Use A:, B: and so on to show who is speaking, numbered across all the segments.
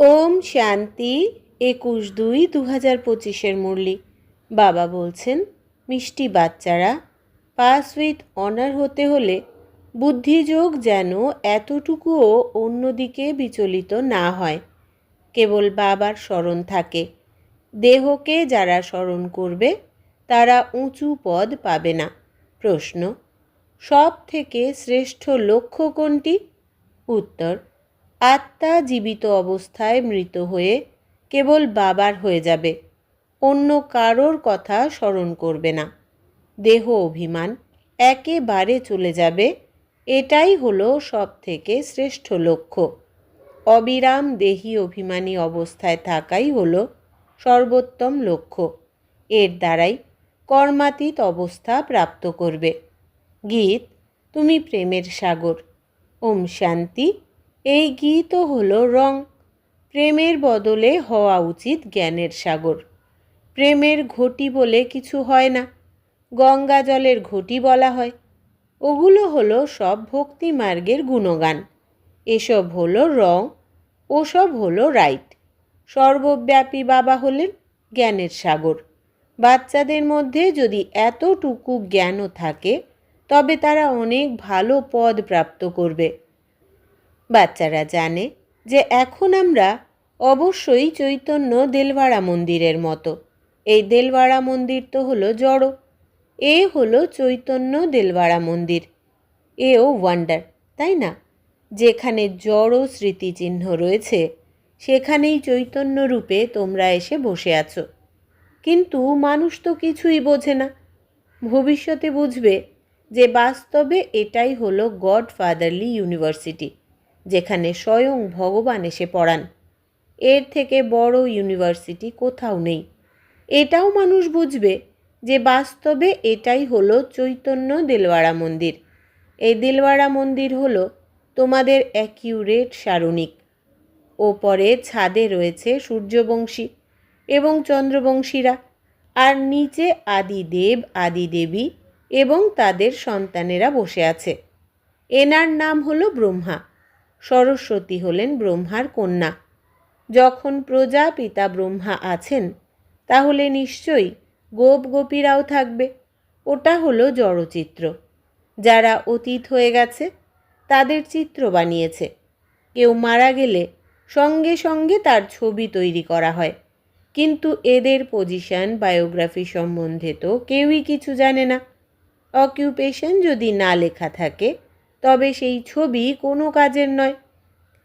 A: ওম শান্তি, একুশ দুই দু হাজার পঁচিশের মুরলি। বাবা বলছেন, মিষ্টি বাচ্চারা পাস উইথ অনার হতে হলে বুদ্ধিযোগ যেন এতটুকুও অন্যদিকে বিচলিত না হয়। কেবল বাবার স্মরণ থাকে। দেহকে যারা স্মরণ করবে, তারা উঁচু পদ পাবে না। প্রশ্ন সব থেকে শ্রেষ্ঠ লক্ষ্য কোনটি? উত্তর আত্মা জীবিত অবস্থায় মৃত হয়ে কেবল বাবার হয়ে যাবে, অন্য কারোর কথা স্মরণ করবে না। দেহ অভিমান একেবারে চলে যাবে, এটাই হলো সব থেকে শ্রেষ্ঠ লক্ষ্য। অবিরাম দেহি অভিমানী অবস্থায় থাকাই হলো সর্বোত্তম লক্ষ্য। এর দ্বারাই কর্মাতীত অবস্থা প্রাপ্ত করবে। গীত, তুমি প্রেমের সাগর। ওম শান্তি। এই গীতও হলো রং। প্রেমের বদলে হওয়া উচিত জ্ঞানের সাগর। প্রেমের ঘটি বলে কিছু হয় না, গঙ্গা জলের ঘটি বলা হয়। ওগুলো হলো সব ভক্তি মার্গের গুণগান। এসব হলো রং, ওসব হলো রাইট। সর্বব্যাপী বাবা হলেন জ্ঞানের সাগর। বাচ্চাদের মধ্যে যদি এতটুকু জ্ঞানও থাকে, তবে তারা অনেক ভালো পদ প্রাপ্ত করবে। বাচ্চারা জানে যে এখন আমরা অবশ্যই চৈতন্য দেলওয়াড়া মন্দিরের মতো। এই দেলওয়াড়া মন্দির তো হলো জড়ো। এ হলো চৈতন্য দেলওয়াড়া মন্দির। এও ওয়ান্ডার, তাই না? যেখানে জড়ো স্মৃতিচিহ্ন রয়েছে, সেখানেই চৈতন্য রূপে তোমরা এসে বসে আছো। কিন্তু মানুষ তো কিছুই বোঝে না। ভবিষ্যতে বুঝবে যে বাস্তবে এটাই হলো গড ফাদারলি ইউনিভার্সিটি। যেখানে স্বয়ং ভগবান এসে পড়ান। এর থেকে বড় ইউনিভার্সিটি কোথাও নেই। এটাও মানুষ বুঝবে যে বাস্তবে এটাই হলো চৈতন্য দেলওয়াড়া মন্দির। এই দেলওয়াড়া মন্দির হলো তোমাদের অ্যাকিউরেট সারণিক। ওপরে ছাদে রয়েছে সূর্যবংশী এবং চন্দ্রবংশীরা আর নিচে আদিদেব, আদিদেবী এবং তাদের সন্তানেরা বসে আছে। এনার নাম হলো ব্রহ্মা। সরস্বতী হলেন ব্রহ্মার কন্যা। যখন প্রজাপিতা ব্রহ্মা আছেন, তাহলে নিশ্চয়ই গোপ গোপীরাও থাকবে। ওটা হলো জড়চিত্র। যারা অতীত হয়ে গেছে, তাদের চিত্র বানিয়েছে। কেউ মারা গেলে সঙ্গে সঙ্গে তার ছবি তৈরি করা হয়। কিন্তু এদের পজিশন বায়োগ্রাফি সম্বন্ধে তো কেউই কিছু জানে না। অকিউপেশন যদি না লেখা থাকে তবে সেই ছবি কোনো কাজের নয়।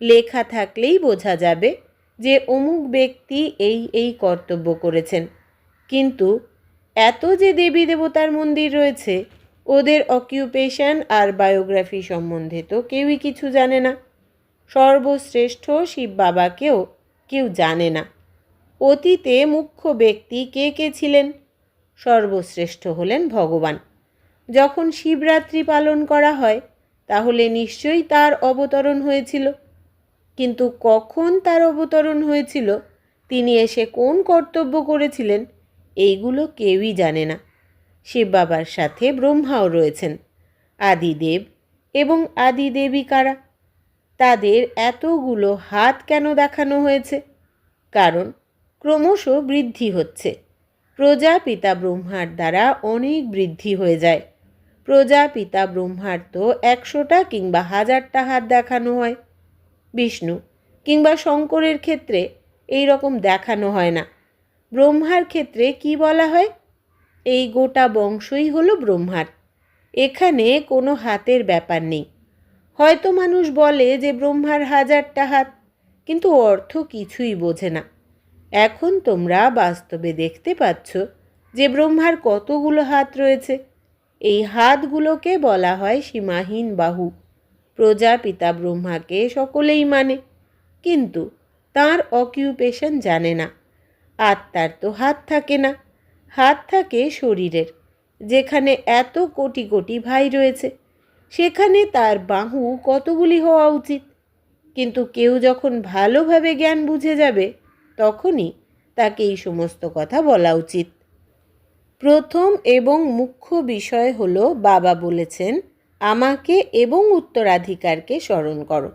A: লেখা থাকলেই বোঝা যাবে যে অমুক ব্যক্তি এই এই কর্তব্য করেছেন। কিন্তু এত যে দেবী দেবতার মন্দির রয়েছে, ওদের অকিউপেশন আর বায়োগ্রাফি সম্বন্ধে তো কেউই কিছু জানে না। সর্বশ্রেষ্ঠ শিব বাবাকেও কেউ জানে না। অতীতে মুখ্য ব্যক্তি কে কে ছিলেন? সর্বশ্রেষ্ঠ হলেন ভগবান। যখন শিবরাত্রি পালন করা হয় তাহলে নিশ্চয়ই তার অবতরণ হয়েছিল। কিন্তু কখন তার অবতরণ হয়েছিল, তিনি এসে কোন কর্তব্য করেছিলেন, এইগুলো কেউই জানে না। শিব বাবার সাথে ব্রহ্মাও রয়েছেন, আদিদেব এবং আদিদেবী কারা? তাদের এতগুলো হাত কেন দেখানো হয়েছে? কারণ ক্রমশ বৃদ্ধি হচ্ছে। প্রজাপিতা ব্রহ্মার দ্বারা অনেক বৃদ্ধি হয়ে যায়। প্রজাপিতা ব্রহ্মার তো একশোটা কিংবা হাজারটা হাত দেখানো হয়। বিষ্ণু কিংবা শঙ্করের ক্ষেত্রে এই রকম দেখানো হয় না। ব্রহ্মার ক্ষেত্রে কি বলা হয়? এই গোটা বংশই হলো ব্রহ্মার। এখানে কোনো হাতের ব্যাপার নেই। হয়তো মানুষ বলে যে ব্রহ্মার হাজারটা হাত, কিন্তু অর্থ কিছুই বোঝে না। এখন তোমরা বাস্তবে দেখতে পাচ্ছ যে ব্রহ্মার কতগুলো হাত রয়েছে। এই হাতগুলোকে বলা হয় সীমাহীন বাহু। প্রজাপিতা ব্রহ্মাকে সকলেই মানে কিন্তু তার অকিউপেশন জানে না। আত্মার তো হাত থাকে না, হাত থাকে শরীরের, যেখানে এত কোটি কোটি ভাই রয়েছে, সেখানে তার বাহু কতগুলি হওয়া উচিত? কিন্তু কেউ যখন ভালোভাবে জ্ঞান বুঝে যাবে, তখনই তাকে এই সমস্ত কথা বলা উচিত। প্রথম এবং মুখ্য বিষয় হলো বাবা বলেছেন, আমাকে এবং উত্তরাধিকারকে স্মরণ করো।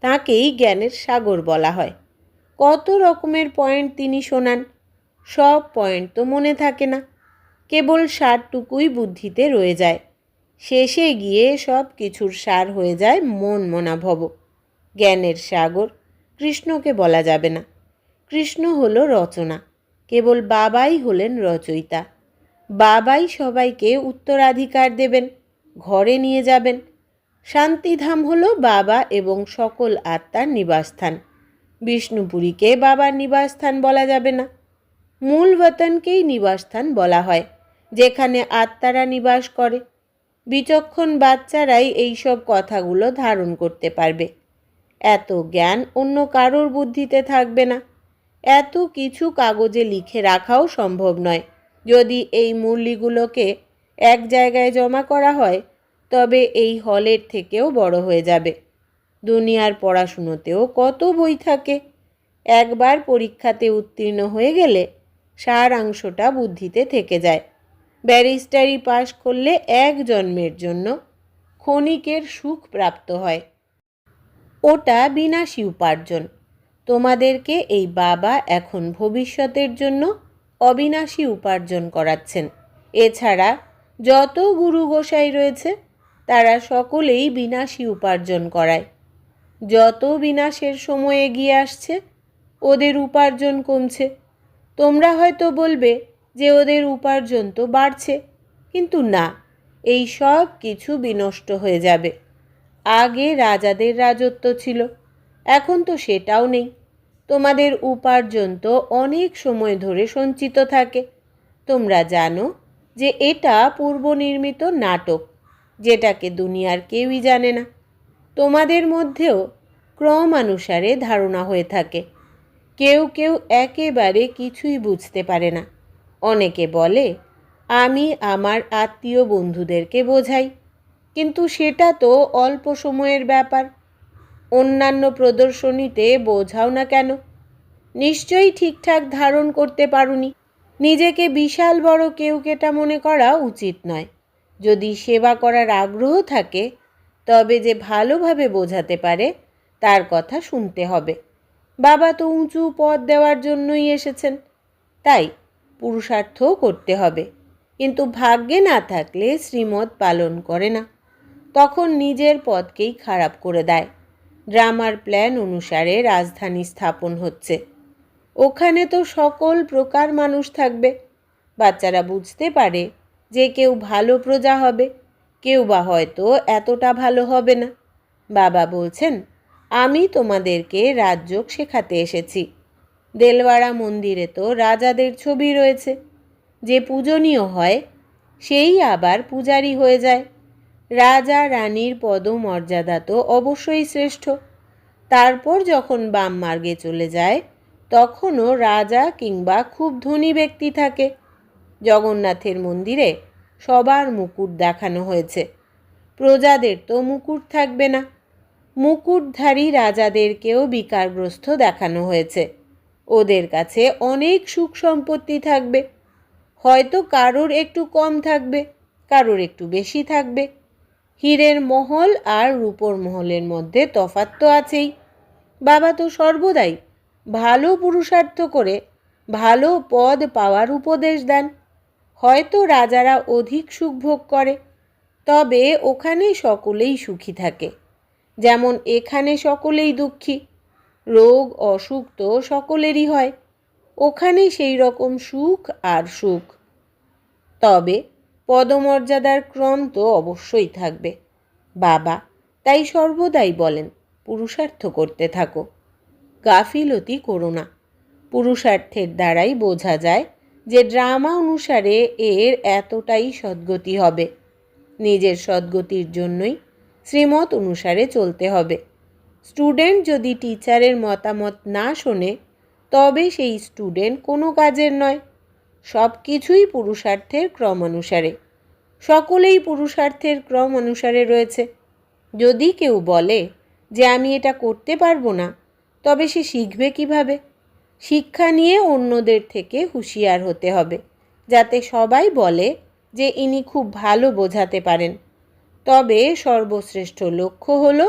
A: তাকেই জ্ঞানের সাগর বলা হয়। কত রকমের পয়েন্ট তিনি শোনান, সব পয়েন্ট তো মনে থাকে না, কেবল সারটুকুই বুদ্ধিতে রয়ে যায়। শেষে গিয়ে সব কিছুর সার হয়ে যায় মন মনাভব। জ্ঞানের সাগর, কৃষ্ণকে বলা যাবে না। কৃষ্ণ হলো রচনা, কেবল বাবাই হলেন রচয়িতা। বাবাই সবাইকে উত্তরাধিকার দেবেন, ঘরে নিয়ে যাবেন। শান্তিধাম হলো বাবা এবং সকল আত্মার নিবাসস্থান। বিষ্ণুপুরীকে বাবার নিবাসস্থান বলা যাবে না। মূল বতনকেই নিবাসস্থান বলা হয়, যেখানে আত্মারা নিবাস করে। বিচক্ষণ বাচ্চারাই এইসব কথাগুলো ধারণ করতে পারবে। এত জ্ঞান অন্য কারোর বুদ্ধিতে থাকবে না। এত কিছু কাগজে লিখে রাখাও সম্ভব নয়। যদি এই মূল্যগুলোকে এক জায়গায় জমা করা হয়, তবে এই হলের থেকেও বড় হয়ে যাবে। দুনিয়ার পড়াশুনোতেও কত বই থাকে। একবার পরীক্ষাতে উত্তীর্ণ হয়ে গেলে সারাংশটা বুদ্ধিতে থেকে যায়। ব্যারিস্টারি পাশ করলে এক জন্মের জন্য ক্ষণিকের সুখ প্রাপ্ত হয়। ওটা বিনাশী উপার্জন। তোমাদেরকে এই বাবা এখন ভবিষ্যতের জন্য অবিনাশী উপার্জন করাচ্ছেন। এছাড়া যত গুরু গোসাই রয়েছে, তারা সকলেই বিনাশী উপার্জন করায়। যত বিনাশের সময় এগিয়ে আসছে, ওদের উপার্জন কমছে। তোমরা হয়তো বলবে যে ওদের উপার্জন তো বাড়ছে, কিন্তু না, এই সব কিছু বিনষ্ট হয়ে যাবে। আগে রাজাদের রাজত্ব ছিল, এখন তো সেটাও নেই। তোমাদের উপার্জন তো অনেক সময় ধরে সঞ্চিত থাকে। তোমরা জানো যে এটা পূর্বনির্মিত নাটক, যেটাকে দুনিয়ার কেউই জানে না। তোমাদের মধ্যেও ক্রমানুসারে ধারণা হয়ে থাকে। কেউ কেউ একেবারে কিছুই বুঝতে পারে না। অনেকে বলে, আমি আমার আত্মীয় বন্ধুদেরকে বোঝাই। কিন্তু সেটা তো অল্প সময়ের ব্যাপার। অন্যান্য প্রদর্শনীতে বোঝাও না কেন? নিশ্চয়ই ঠিকঠাক ধারণ করতে পারুনি। নিজেকে বিশাল বড় কেউ কেটা মনে করা উচিত নয়। যদি সেবা করার আগ্রহ থাকে, তবে যে ভালোভাবে বোঝাতে পারে, তার কথা শুনতে হবে। বাবা তো উঁচু পদ দেওয়ার জন্যই এসেছেন। তাই পুরুষার্থও করতে হবে। কিন্তু ভাগ্যে না থাকলে শ্রীমত পালন করে না। তখন নিজের পদকেই খারাপ করে দেয়। ড্রামার প্ল্যান অনুসারে রাজধানী স্থাপন হচ্ছে। ওখানে তো সকল প্রকার মানুষ থাকবে। বাচ্চারা বুঝতে পারে যে কেউ ভালো প্রজা হবে, কেউ বা হয়তো এতটা ভালো হবে না। বাবা বলছেন, আমি তোমাদেরকে রাজযোগ শেখাতে এসেছি। দেলওয়াড়া মন্দিরে তো রাজাদের ছবি রয়েছে। যে পূজনীয় হয়, সেই আবার পূজারি হয়ে যায়। রাজা রানীর পদমর্যাদা তো অবশ্যই শ্রেষ্ঠ। তারপর যখন বাম মার্গে চলে যায়, তখনও রাজা কিংবা খুব ধনী ব্যক্তি থাকে। জগন্নাথের মন্দিরে সবার মুকুট দেখানো হয়েছে। প্রজাদের তো মুকুট থাকবে না। মুকুটধারী রাজাদেরকেও বিকারগ্রস্ত দেখানো হয়েছে। ওদের কাছে অনেক সুখ সম্পত্তি থাকবে। হয়তো কারোর একটু কম থাকবে, কারোর একটু বেশি থাকবে। হীরের মহল আর রূপোর মহলের মধ্যে তফাৎ তো আছেই। বাবা তো সর্বদাই ভালো পুরুষার্থ করে ভালো পদ পাওয়ার উপদেশ দেন। হয়তো রাজারা অধিক সুখ ভোগ করে, তবে ওখানে সকলেই সুখী থাকে। যেমন এখানে সকলেই দুঃখী, রোগ, অসুখ তো সকলেরই হয়, ওখানে সেই রকম সুখ আর সুখ। তবে পদমর্যাদার ক্রম তো অবশ্যই থাকবে। বাবা, তাই সর্বদাই বলেন, পুরুষার্থ করতে থাকো। গাফিলতি করো না। পুরুষার্থের দ্বারাই বোঝা যায় যে ড্রামা অনুসারে এর এতটাই সদ্গতি হবে। নিজের সদ্গতির জন্যই শ্রীমত অনুসারে চলতে হবে। স্টুডেন্ট যদি টিচারের মতামত না শোনে, তবে সেই স্টুডেন্ট কোনো কাজের নয়। সব কিছুই পুরুষার্থের ক্রম অনুসারে। সকলেই পুরুষার্থের ক্রম অনুসারে রয়েছে। যদি কেউ বলে যে আমি এটা করতে পারব না, তবে সে শিখবে কীভাবে? শিক্ষা নিয়ে অন্যদের থেকে হুঁশিয়ার হতে হবে, যাতে সবাই বলে যে ইনি খুব ভালো বোঝাতে পারেন। তবে সর্বশ্রেষ্ঠ লক্ষ্য হল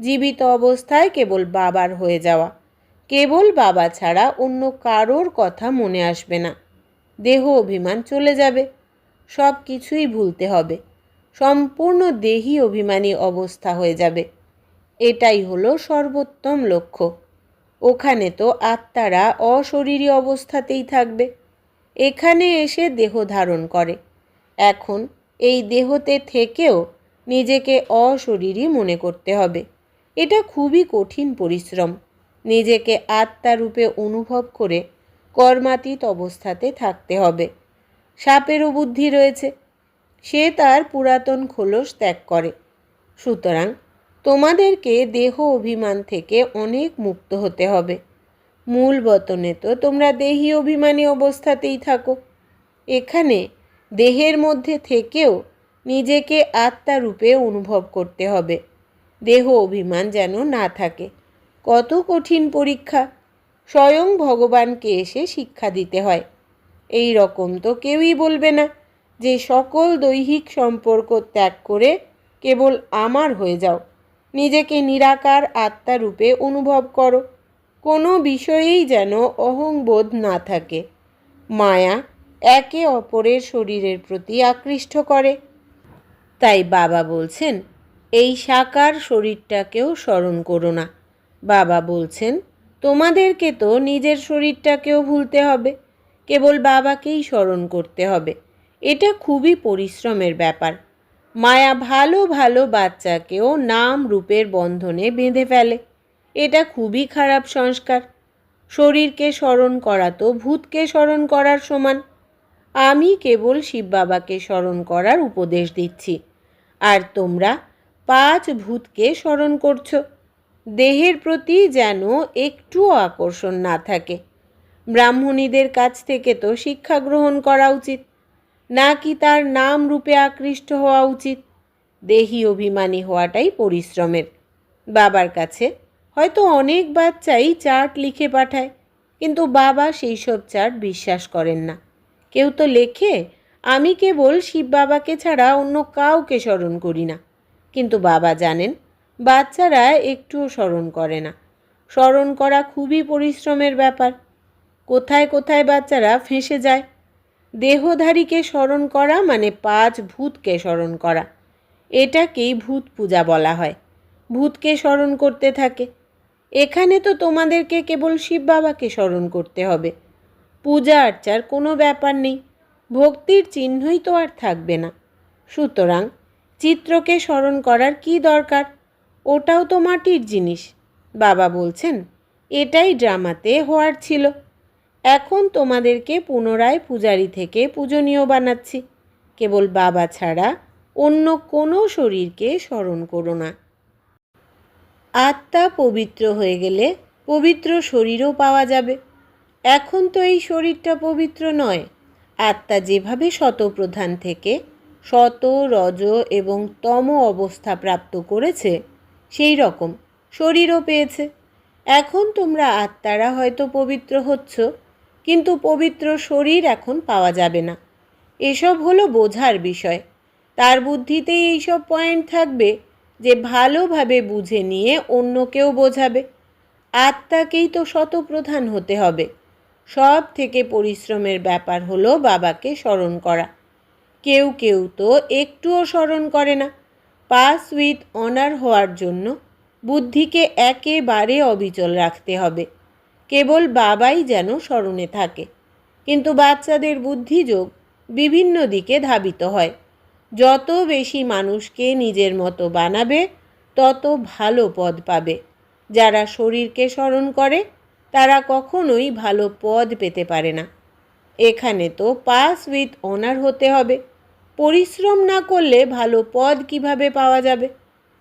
A: জীবিত অবস্থায় কেবল বাবার হয়ে যাওয়া। কেবল বাবা ছাড়া অন্য কারোর কথা মনে আসবে না। দেহ অভিমান চলে যাবে। সব কিছুই ভুলতে হবে। সম্পূর্ণ দেহি অভিমানী অবস্থা হয়ে যাবে। এটাই হলো সর্বোত্তম লক্ষ্য। ওখানে তো আত্মারা অশরীরী অবস্থাতেই থাকবে। এখানে এসে দেহ ধারণ করে। এখন এই দেহতে থেকেও নিজেকে অশরীরী মনে করতে হবে। এটা খুবই কঠিন পরিশ্রম। নিজেকে আত্মারূপে অনুভব করে কর্মাতীত অবস্থাতে থাকতে হবে। সাপেরও বুদ্ধি রয়েছে। সে তার পুরাতন খোলস ত্যাগ করে। সুতরাং তোমাদেরকে দেহ অভিমান থেকে অনেক মুক্ত হতে হবে। মূল বতনে তো তোমরা দেহি অভিমানী অবস্থাতেই থাকো। এখানে দেহের মধ্যে থেকেও নিজেকে আত্মারূপে অনুভব করতে হবে। দেহ অভিমান যেন না থাকে। কত কঠিন পরীক্ষা। স্বয়ং ভগবানকে এসে শিক্ষা দিতে হয়। এই রকম তো কেউই বলবে না যে সকল দৈহিক সম্পর্ক ত্যাগ করে কেবল আমার হয়ে যাও। নিজেকে নিরাকার আত্মারূপে অনুভব করো। কোনো বিষয়েই যেন অহংবোধ না থাকে। মায়া একে অপরের শরীরের প্রতি আকৃষ্ট করে। তাই বাবা বলছেন, এই সাকার শরীরটাকেও স্মরণ করো না। বাবা বলছেন তোমাদেরকে তো নিজের শরীরটাকেও ভুলতে হবে, কেবল বাবাকেই স্মরণ করতে হবে। এটা খুবই পরিশ্রমের ব্যাপার। মায়া ভালো ভালো বাচ্চাকেও নাম রূপের বন্ধনে বেঁধে ফেলে। এটা খুবই খারাপ সংস্কার। শরীরকে স্মরণ করা তো ভূতকে স্মরণ করার সমান। আমি কেবল শিব বাবাকে স্মরণ করার উপদেশ দিচ্ছি। আর তোমরা পাঁচ ভূতকে স্মরণ করছ। দেহের প্রতি যেন একটুও আকর্ষণ না থাকে। ব্রাহ্মণীদের কাছ থেকে তো শিক্ষা গ্রহণ করা উচিত। না কি তার নাম রূপে আকৃষ্ট হওয়া উচিত? দেহি অভিমানী হওয়াটাই পরিশ্রমের। বাবার কাছে হয়তো অনেক বাচ্চাই চার্ট লিখে পাঠায়, কিন্তু বাবা সেই সব চার্ট বিশ্বাস করেন না। কেউ তো লেখে, আমি কেবল শিব বাবাকে ছাড়া অন্য কাউকে স্মরণ করি না। কিন্তু বাবা জানেন বাচ্চারা একটুও স্মরণ করে না। স্মরণ করা খুবই পরিশ্রমের ব্যাপার। কোথায় কোথায় বাচ্চারা ফেঁসে যায়। দেহধারীকে স্মরণ করা মানে পাঁচ ভূতকে স্মরণ করা। এটাকেই ভূত পূজা বলা হয়। ভূতকে স্মরণ করতে থাকে। এখানে তো তোমাদেরকে কেবল শিব বাবাকে স্মরণ করতে হবে। পূজা আর্চার কোনো ব্যাপার নেই। ভক্তির চিহ্নই তো আর থাকবে না। সুতরাং চিত্রকে স্মরণ করার কি দরকার? ওটাও তো মাটির জিনিস, বাবা বলছেন। এটাই ড্রামাতে হওয়ার ছিল। এখন তোমাদেরকে পুনরায় পূজারি থেকে পূজনীয় বানাচ্ছি। কেবল বাবা ছাড়া অন্য কোনো শরীরকে স্মরণ করো না। আত্মা পবিত্র হয়ে গেলে পবিত্র শরীরও পাওয়া যাবে। এখন তো এই শরীরটা পবিত্র নয়। আত্মা যেভাবে শতপ্রধান থেকে শত রজ এবং তম অবস্থা প্রাপ্ত করেছে সেই রকম। শরীরও পেয়েছে। এখন তোমরা আত্মারা হয়তো পবিত্র হচ্ছ, কিন্তু পবিত্র শরীর এখন পাওয়া যাবে না। এসব হলো বোঝার বিষয়। তার বুদ্ধিতেই এইসব পয়েন্ট থাকবে যে ভালোভাবে বুঝে নিয়ে অন্যকেও বোঝাবে। আত্মাকেই তো শতপ্রধান হতে হবে। সব থেকে পরিশ্রমের ব্যাপার হলো বাবাকে স্মরণ করা। কেউ কেউ তো একটুও স্মরণ করে না। পাস উইথ অনার হওয়ার জন্য বুদ্ধিকে একেবারে অবিচল রাখতে হবে। কেবল বাবাই যেন স্মরণে থাকে। কিন্তু বাচ্চাদের বুদ্ধিযোগ বিভিন্ন দিকে ধাবিত হয়। যত বেশি মানুষকে নিজের মতো বানাবে, তত ভালো পদ পাবে। যারা শরীরকে স্মরণ করে, তারা কখনোই ভালো পদ পেতে পারে না। এখানে তো পাস উইথ অনার হতে হবে। পরিশ্রম না করলে ভালো পদ কীভাবে পাওয়া যাবে?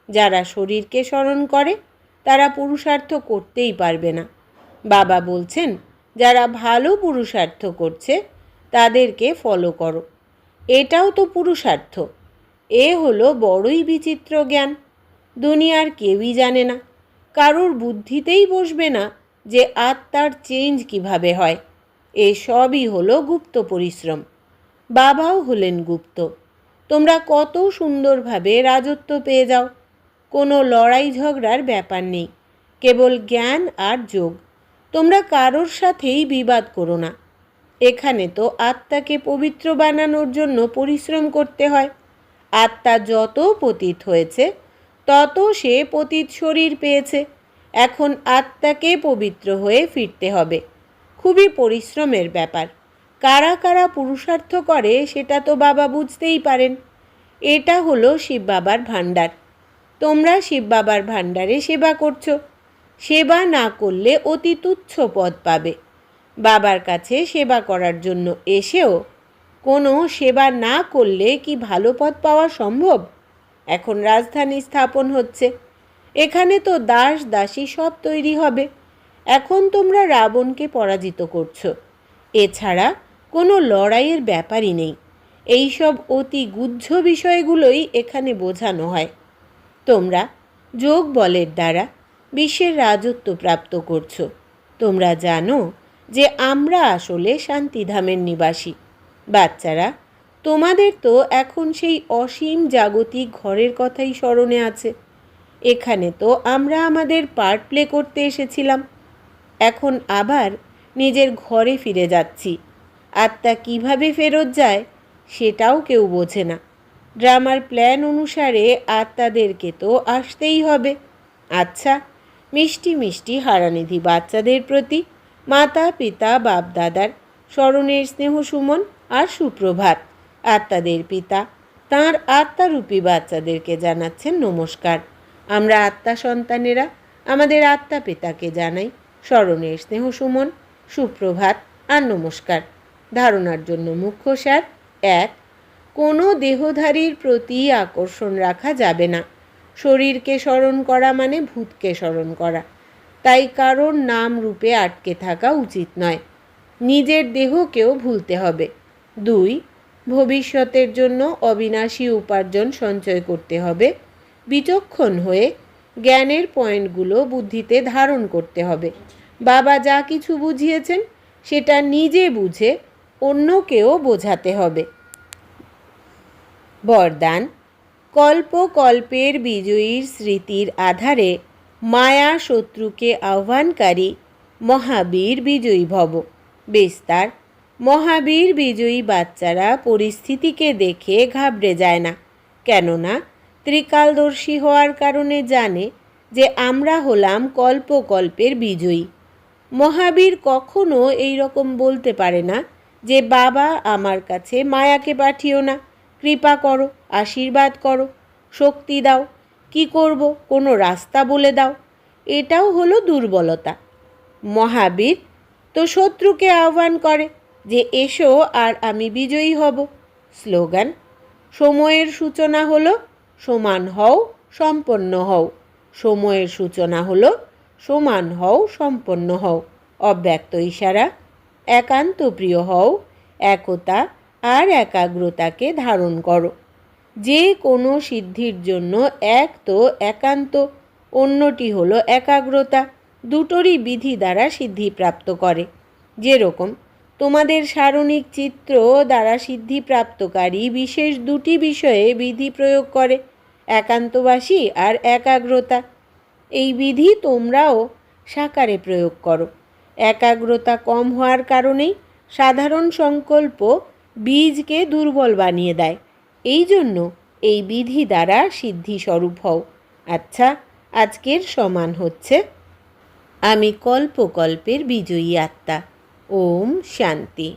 A: যারা শরীরকে স্মরণ করে, তারা পুরুষার্থ করতেই পারবে না। বাবা বলছেন, যারা ভালো পুরুষার্থ করছে, তাদেরকে ফলো করো। এটাও তো পুরুষার্থ। এ হলো বড়ই বিচিত্র জ্ঞান। দুনিয়ার কেউই জানে না। কারোর বুদ্ধিতেই বসবে না যে আত্মার চেঞ্জ কীভাবে হয়। এ সবই হলো গুপ্ত পরিশ্রম। বাবাও হলেন গুপ্ত। তোমরা কত সুন্দরভাবে রাজত্ব পেয়ে যাও। কোনো লড়াই ঝগড়ার ব্যাপার নেই। কেবল জ্ঞান আর যোগ। তোমরা কারোর সাথেই বিবাদ করো না। এখানে তো আত্মাকে পবিত্র বানানোর জন্য পরিশ্রম করতে হয়। আত্মা যত পতিত হয়েছে, তত সে পতিত শরীর পেয়েছে। এখন আত্মাকে পবিত্র হয়ে ফিরতে হবে। খুবই পরিশ্রমের ব্যাপার। কারা কারা পুরুষার্থ করে সেটা তো বাবা বুঝতেই পারেন। এটা হলো শিব বাবার ভাণ্ডার। তোমরা শিব বাবার ভাণ্ডারে সেবা করছ। সেবা না করলে অতি তুচ্ছ পদ পাবে। বাবার কাছে সেবা করার জন্য এসেও কোনো সেবা না করলে কি ভালো পদ পাওয়া সম্ভব? এখন রাজধানী স্থাপন হচ্ছে। এখানে তো দাস দাসী সব তৈরি হবে। এখন তোমরা রাবণকে পরাজিত করছ। এছাড়া কোনো লড়াইয়ের ব্যাপারই নেই। এইসব অতি গুহ্য বিষয়গুলোই এখানে বোঝানো হয়। তোমরা যোগ বলের দ্বারা বিশ্বের রাজত্ব প্রাপ্ত করছ। তোমরা জানো যে আমরা আসলে শান্তিধামের নিবাসী। বাচ্চারা, তোমাদের তো এখন সেই অসীম জাগতিক ঘরের কথাই স্মরণে আছে। এখানে তো আমরা আমাদের পার্ট প্লে করতে এসেছিলাম। এখন আবার নিজের ঘরে ফিরে যাচ্ছি। আত্মা কীভাবে ফেরত যায় সেটাও কেউ বোঝে না। ড্রামার প্ল্যান অনুসারে আত্মাদেরকে তো আসতেই হবে। আচ্ছা মিষ্টি মিষ্টি হারানিধি বাচ্চাদের প্রতি মাতা, পিতা বাপ দাদার স্মরণের স্নেহ সুমন আর সুপ্রভাত আত্মাদের পিতা, তাঁর আত্মারূপী বাচ্চাদেরকে জানাচ্ছেন নমস্কার। আমরা আত্মা সন্তানেরা, আমাদের আত্মা পিতাকে জানাই স্মরণের স্নেহ সুমন, সুপ্রভাত আর নমস্কার। ধারণার জন্য মুখ্য স্যার এক, কোনো দেহধারীর প্রতি আকর্ষণ রাখা যাবে না। শরীরকে স্মরণ করা মানে ভূতকে স্মরণ করা। তাই কারোর নাম রূপে আটকে থাকা উচিত নয়। নিজের দেহকেও ভুলতে হবে। দুই, ভবিষ্যতের জন্য অবিনাশী উপার্জন সঞ্চয় করতে হবে। বিচক্ষণ হয়ে জ্ঞানের পয়েন্টগুলো বুদ্ধিতে ধারণ করতে হবে। বাবা যা কিছু বুঝিয়েছেন, সেটা নিজে বুঝে অন্যকেও বোঝাতে হবে। বরদান কল্প কল্পের বিজয়ীর স্মৃতির আধারে মায়া শত্রুকে আহ্বানকারী মহাবীর বিজয়ী ভব। বিস্তার, মহাবীর বিজয়ী বাচ্চারা পরিস্থিতিকে দেখে ঘাবড়ে যায় না, কেননা ত্রিকালদর্শী হওয়ার কারণে জানে যে আমরা হলাম কল্পকল্পের বিজয়ী। মহাবীর কখনো এই রকম বলতে পারে না যে বাবা আমার কাছে মায়াকে পাঠিও না। কৃপা করো, আশীর্বাদ করো, শক্তি দাও। কি করব, কোনো রাস্তা বলে দাও। এটাও হলো দুর্বলতা। মহাবীর তো শত্রুকে আহ্বান করে যে, এসো আর আমি বিজয়ী হব। স্লোগান, সময়ের সূচনা হলো সমান হও, সম্পন্ন হও। সময়ের সূচনা হলো সমান হও, সম্পন্ন হও। অব্যক্ত ইশারা একান্ত প্রিয় হও, একতা আর একাগ্রতাকে ধারণ করো। যে কোনো সিদ্ধির জন্য এক তো একান্ত, অন্যটি হলো একাগ্রতা। দুটোরই বিধি দ্বারা সিদ্ধিপ্রাপ্ত করে। যেরকম তোমাদের সারণিক চিত্র দ্বারা সিদ্ধিপ্রাপ্তকারী বিশেষ দুটি বিষয়ে বিধি প্রয়োগ করে, একান্তবাসী আর একাগ্রতা। এই বিধি তোমরাও সাকারে প্রয়োগ করো। একাগ্রতা কম হওয়ার কারণেই সাধারণ সংকল্প বীজকে দুর্বল বানিয়ে দেয়। এই জন্য এই বিধি দ্বারা সিদ্ধি স্বরূপ হও। আচ্ছা আজকের সমান হচ্ছে, আমি কল্পকল্পের বিজয়ী আত্মা। ওম শান্তি।